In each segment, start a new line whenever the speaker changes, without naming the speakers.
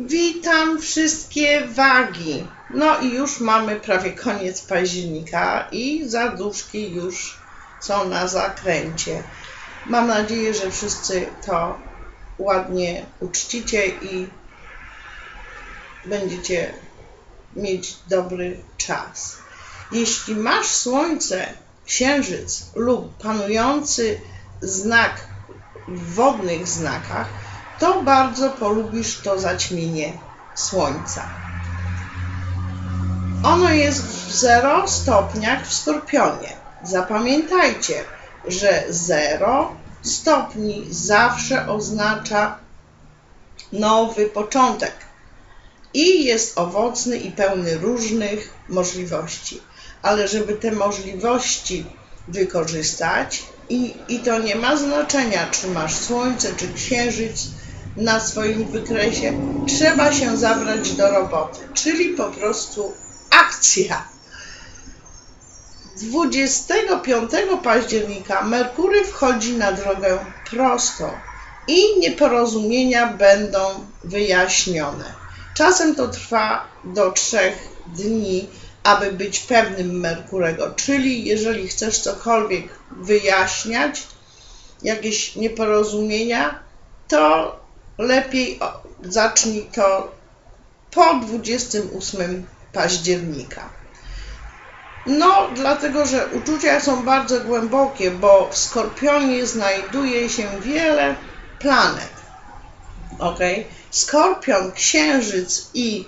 Witam wszystkie wagi. No i już mamy prawie koniec października i zaduszki już są na zakręcie. Mam nadzieję, że wszyscy to ładnie uczcicie i będziecie mieć dobry czas. Jeśli masz słońce, księżyc lub panujący znak w wodnych znakach, to bardzo polubisz to zaćmienie słońca. Ono jest w 0 stopniach w skorpionie. Zapamiętajcie, że 0 stopni zawsze oznacza nowy początek i jest owocny i pełny różnych możliwości. Ale żeby te możliwości wykorzystać, i, i to nie ma znaczenia, czy masz słońce, czy księżyc na swoim wykresie, trzeba się zabrać do roboty, czyli po prostu akcja. 25 października Merkury wchodzi na drogę prostą i nieporozumienia będą wyjaśnione. Czasem to trwa do trzech dni, aby być pewnym Merkurego, czyli jeżeli chcesz cokolwiek wyjaśniać, jakieś nieporozumienia, to lepiej zacznij to po 28 października. No, dlatego, że uczucia są bardzo głębokie, bo w Skorpionie znajduje się wiele planet. Ok? Skorpion, Księżyc i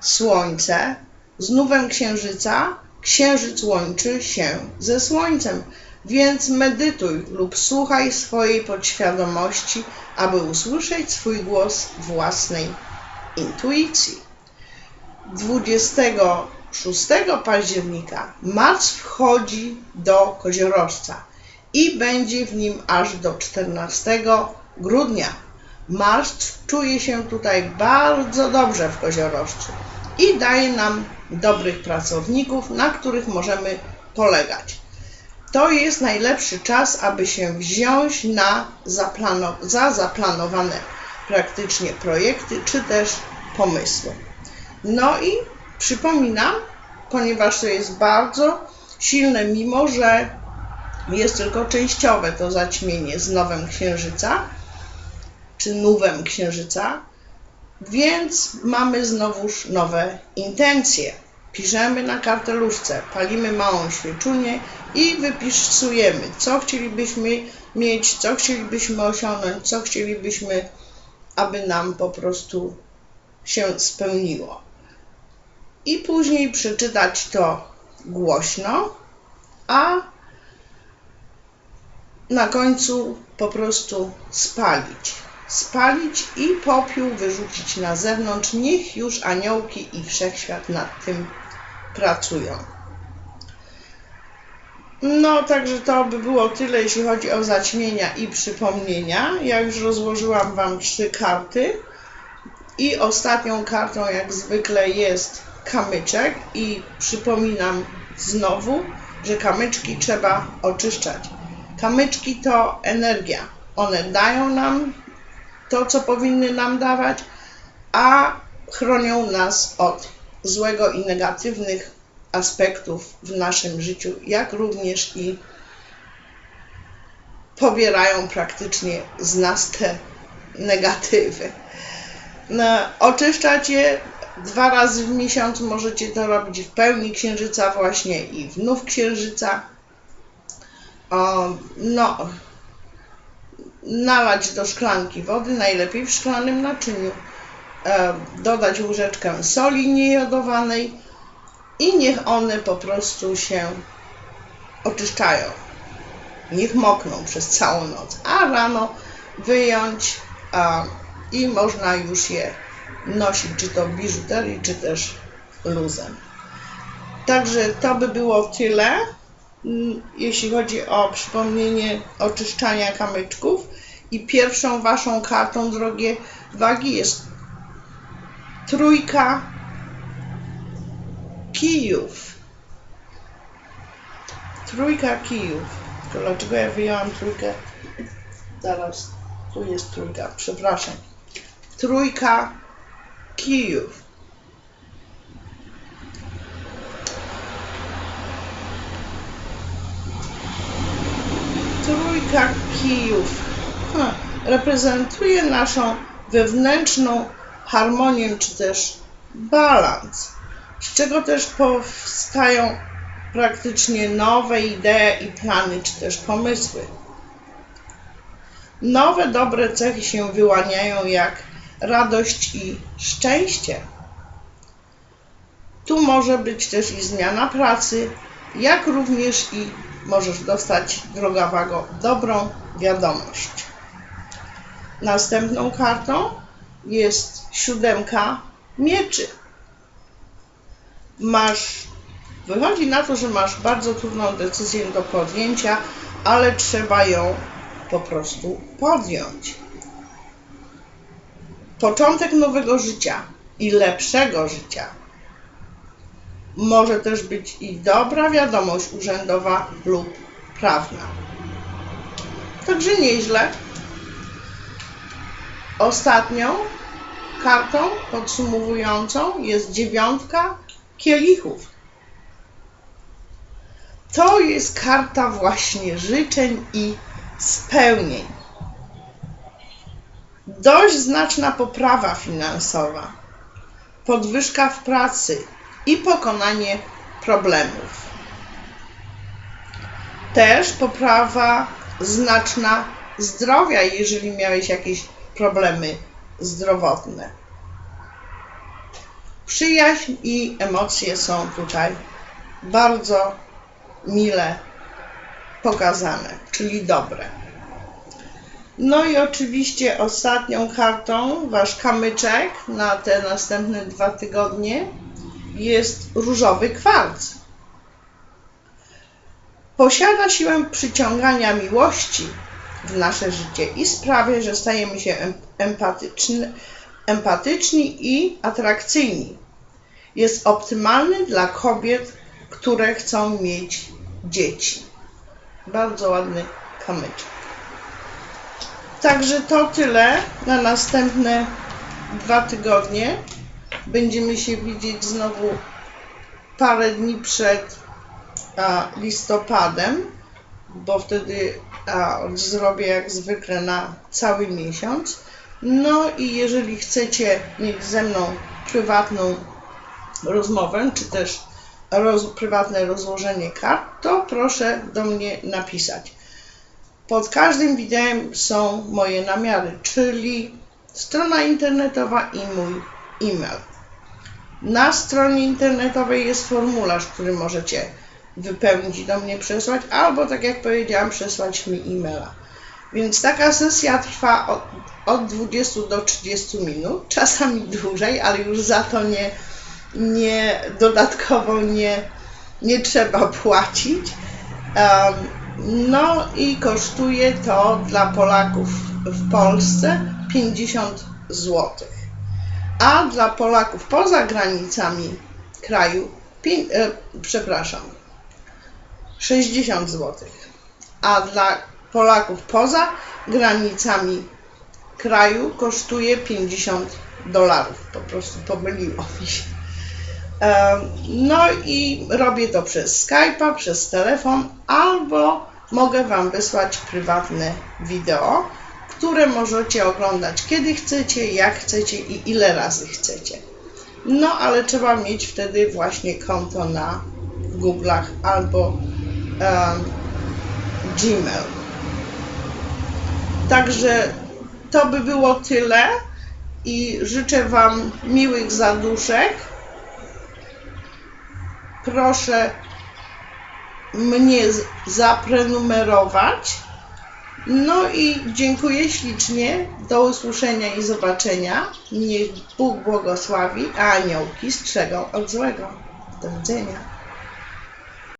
Słońce. Z Księżyca Księżyc łączy się ze Słońcem, więc medytuj lub słuchaj swojej podświadomości, aby usłyszeć swój głos własnej intuicji. 26 października Mars wchodzi do koziorożca i będzie w nim aż do 14 grudnia. Mars czuje się tutaj bardzo dobrze w koziorożcu i daje nam dobrych pracowników, na których możemy polegać. To jest najlepszy czas, aby się wziąć na zaplano za zaplanowane praktycznie projekty czy też pomysły. No i przypominam, ponieważ to jest bardzo silne, mimo że jest tylko częściowe to zaćmienie z nowem księżyca, czy nowem księżyca, więc mamy znowuż nowe intencje. Piszemy na karteluszce, palimy małą świeczunię i wypisujemy, co chcielibyśmy mieć, co chcielibyśmy osiągnąć, co chcielibyśmy, aby nam po prostu się spełniło. I później przeczytać to głośno, a na końcu po prostu spalić. Spalić i popiół wyrzucić na zewnątrz. Niech już aniołki i wszechświat nad tym pracują. No, także to by było tyle, jeśli chodzi o zaćmienia i przypomnienia. Ja już rozłożyłam Wam trzy karty. I ostatnią kartą, jak zwykle, jest kamyczek. I przypominam znowu, że kamyczki trzeba oczyszczać. Kamyczki to energia. One dają nam to, co powinny nam dawać, a chronią nas od złego i negatywnych aspektów w naszym życiu, jak również i pobierają praktycznie z nas te negatywy. No, oczyszczać je dwa razy w miesiącu, możecie to robić w pełni księżyca właśnie i w nów księżyca. O, no, nalać do szklanki wody, najlepiej w szklanym naczyniu, dodać łyżeczkę soli niejodowanej i niech one po prostu się oczyszczają. Niech mokną przez całą noc, a rano wyjąć i można już je nosić, czy to biżuterii, czy też luzem. Także to by było tyle, mm, jeśli chodzi o przypomnienie oczyszczania kamyczków. I pierwszą waszą kartą, drogie wagi, jest trójka kijów. Trójka kijów. Dlaczego ja wyjęłam trójkę? Zaraz, tu jest trójka, przepraszam. Trójka Kijów. Trójka kijów ha, reprezentuje naszą wewnętrzną harmonię czy też balans, z czego też powstają praktycznie nowe idee i plany czy też pomysły. Nowe dobre cechy się wyłaniają jak radość i szczęście. Tu może być też i zmiana pracy, jak również i możesz dostać drogawago dobrą wiadomość. Następną kartą jest siódemka mieczy. Masz, wychodzi na to, że masz bardzo trudną decyzję do podjęcia, ale trzeba ją po prostu podjąć. Początek nowego życia i lepszego życia. Może też być i dobra wiadomość urzędowa lub prawna. Także nieźle. Ostatnią kartą podsumowującą jest dziewiątka kielichów. To jest karta właśnie życzeń i spełnień. Dość znaczna poprawa finansowa, podwyżka w pracy i pokonanie problemów. Też poprawa znaczna zdrowia, jeżeli miałeś jakieś problemy zdrowotne. Przyjaźń i emocje są tutaj bardzo mile pokazane, czyli dobre. No i oczywiście ostatnią kartą, wasz kamyczek na te następne dwa tygodnie jest różowy kwarc. Posiada siłę przyciągania miłości w nasze życie i sprawia, że stajemy się em- empatyczni, empatyczni i atrakcyjni. Jest optymalny dla kobiet, które chcą mieć dzieci. Bardzo ładny kamyczek. Także to tyle na następne dwa tygodnie. Będziemy się widzieć znowu parę dni przed a, listopadem, bo wtedy zrobię jak zwykle na cały miesiąc. No i jeżeli chcecie mieć ze mną prywatną rozmowę, czy też roz, prywatne rozłożenie kart, to proszę do mnie napisać. Pod każdym wideo są moje namiary, czyli strona internetowa i mój e-mail. Na stronie internetowej jest formularz, który możecie wypełnić i do mnie przesłać, albo tak jak powiedziałam, przesłać mi e-maila. Więc taka sesja trwa od, od 20 do 30 minut, czasami dłużej, ale już za to nie, nie dodatkowo nie, nie trzeba płacić. Um, no i kosztuje to dla Polaków w Polsce 50 zł. A dla Polaków poza granicami kraju, pię- e, przepraszam, 60 zł. A dla Polaków poza granicami kraju kosztuje 50 dolarów. Po prostu pomyliło mi się. No i robię to przez Skype'a, przez telefon, albo mogę Wam wysłać prywatne wideo, które możecie oglądać kiedy chcecie, jak chcecie i ile razy chcecie. No ale trzeba mieć wtedy właśnie konto na Google'ach albo em, Gmail. Także to by było tyle i życzę Wam miłych zaduszek proszę mnie zaprenumerować. No i dziękuję ślicznie. Do usłyszenia i zobaczenia. Niech Bóg błogosławi, a aniołki strzegą od złego. Do widzenia.